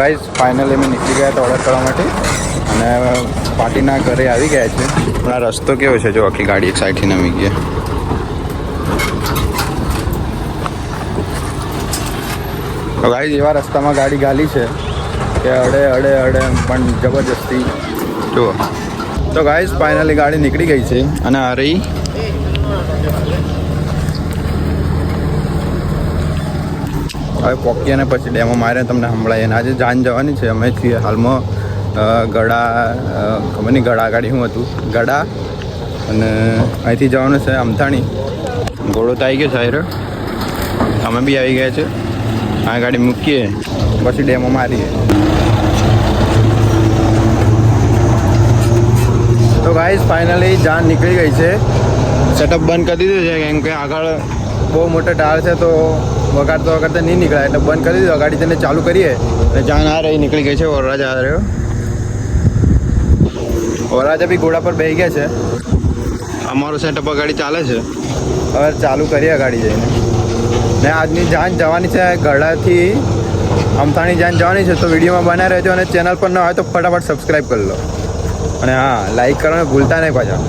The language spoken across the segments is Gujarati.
ભાઈ ફાઇનલી અમે નીકળી ગયા હતા ઓર્ડર કરવા માટે અને પાર્ટીના ઘરે આવી ગયા છે પણ આ રસ્તો કેવો છે જો આખી ગાડી એક સાઈડથી નમી ગયા તો ગાડી એવા રસ્તામાં ગાડી ગાલી છે કે અડે અડે અડે પણ જબરજસ્તી. જુઓ તો ગાઈઝ ફાઇનલી ગાડી નીકળી ગઈ છે. અને આ રહી હવે પોકી અને પછી ડેમો મારે તમને સંભળાય. અને આજે જાન જવાની છે. અમે છીએ હાલમાં ગળા ખબર નહીં ગળા ગાડી શું હતું? ગળા અને અહીંથી જવાનું છે અમથાણી. ઘોડો તો આવી ગયો સાહેર અમે બી આવી ગયા છે. આ ગાડી મૂકીએ, પછી ડેમો મારીએ. તો ગાઈઝ ફાઇનલી જાન નીકળી ગઈ છે. સેટઅપ બંધ કરી દીધું છે, કેમ કે આગળ બહુ મોટો ટાયર છે તો વગાડતો વગાડતા નહીં નીકળાય. એટલે બંધ કરી દીધો. ગાડી તેને ચાલુ કરીએ. અને જાન આ રહી નીકળી ગઈ છે વરરાજા આ રહ્યો. વરરાજા બી ઘોડા પર બેસી ગયા છે. અમારો સેટઅપ ગાડી ચાલે છે. હવે ચાલુ કરીએ ગાડી જઈને. ને આજની જાન જવાની છે ગળાથી અમથાણી જાન જવાની છે તો વિડીયોમાં બના રહેજો અને ચેનલ પર ન હોય તો ફટાફટ સબસ્ક્રાઈબ કરી લો. અને હા લાઈક કરવાનું ભૂલતા નહીં પાછા.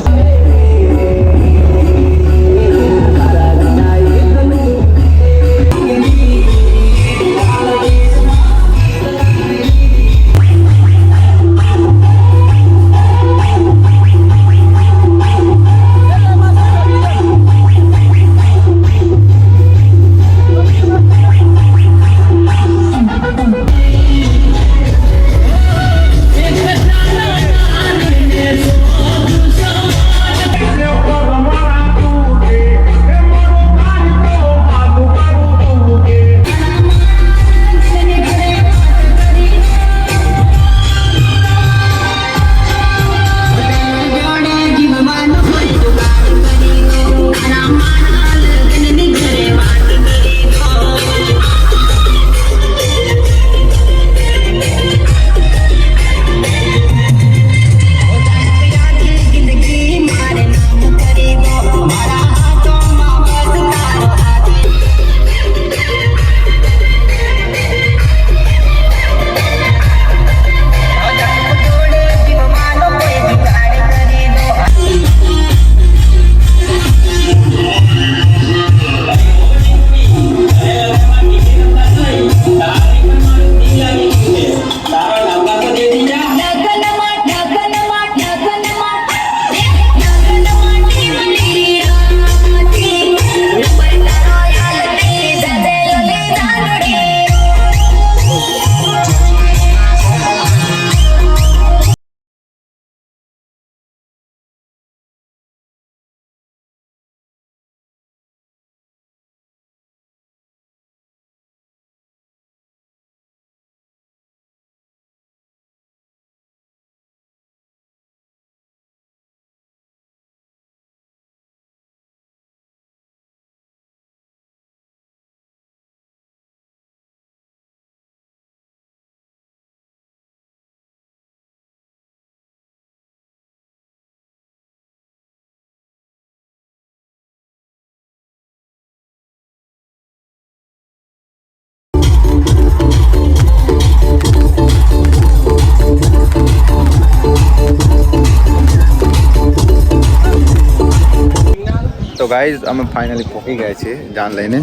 ગાઈઝ અમે ફાઇનલી પહોંચી ગયા છીએ જાન લઈને.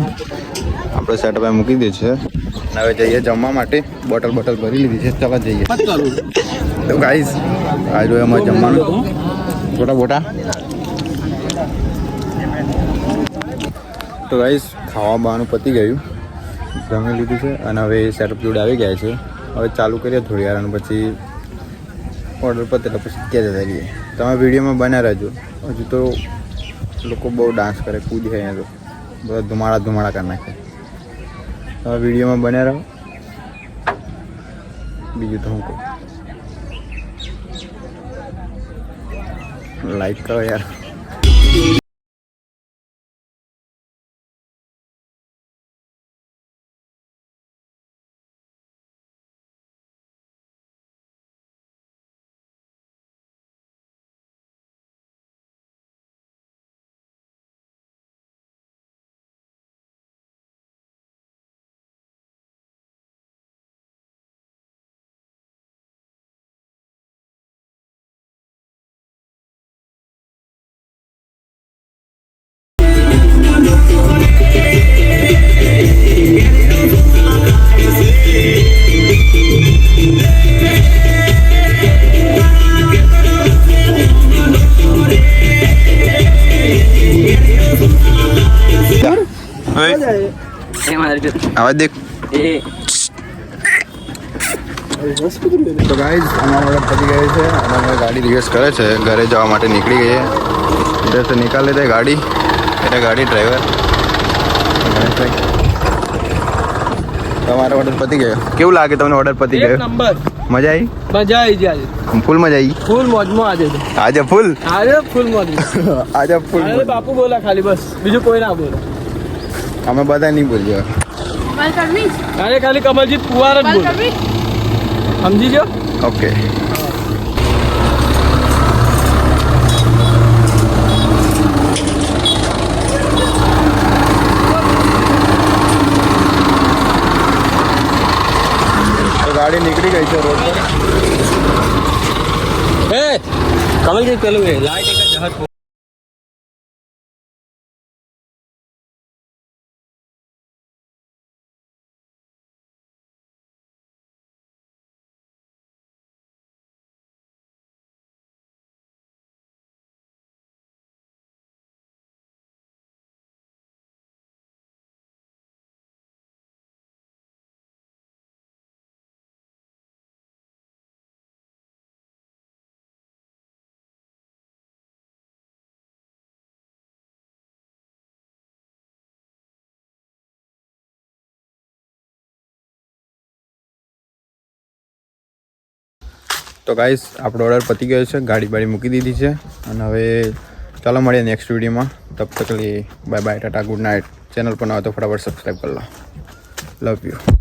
આપણે સેટઅપ એ મૂકી દીધું છે. અને હવે જઈએ જમવા માટે. બોટલ બોટલ ભરી લીધી છે. ચાલો જઈએ. તો ગાઈઝ આજે અમારે જમવાનું. બોટા બોટા તો ગાઈઝ ખાવા બાવાનું પતી ગયું. જમી લીધું છે અને હવે સેટઅપ જોડે આવી ગયા છે. હવે ચાલુ કરીએ થોડી વાર અને પછી ઓર્ડર પતે એટલે પછી ક્યાં જતા રહીએ. તમે વિડીયોમાં બન્યા રહેજો. હજુ તો લોકો બહુ ડાન્સ કરે કૂદ છે અહીંયા તો બધા ધુમાડા ધુમાડા કરી નાખે તમે વિડીયોમાં બન્યા રહો બીજું તો હું કહું લાઈક કરો યાર આવાજ દેખ. તો ગાઈઝ અમારા પતી ગઈ છે. અને અમે ગાડી રિવર્સ કરે છે. ઘરે જવા માટે નીકળી ગઈ છે ઇધર સે નિકાલ ગાડી. એટલે ગાડી ડ્રાઈવર તમારો ઓર્ડર પતી ગયો? કેવું લાગે તમને ઓર્ડર પતી ગયો? નંબર. મજા આવી? મજા આવી જાય ફૂલ મજા આવી? ફૂલ મોજમાં આજે આજે ફૂલ? આજે ફૂલ મોજ આજે ફૂલ બાપુ બોલા ખાલી બસ. બીજું કોઈ ના બોલા. हमें बता नहीं बोलियो अरे खाली कमल जी पुआ हम जी जो ओके। तो गाड़ी निकली गई थी रोड पर। कमल जी चलो लाइट का जहर તો ગાઈસ આપણો ઓર્ડર પતી ગયો છે. ગાડી બાડી મૂકી દીધી છે. અને હવે ચાલો મળીએ નેક્સ્ટ વિડીયોમાં તબ તક લી bye bye tata good night channel પર ના તો ફટાફટ સબસ્ક્રાઈબ કરી લો. Love you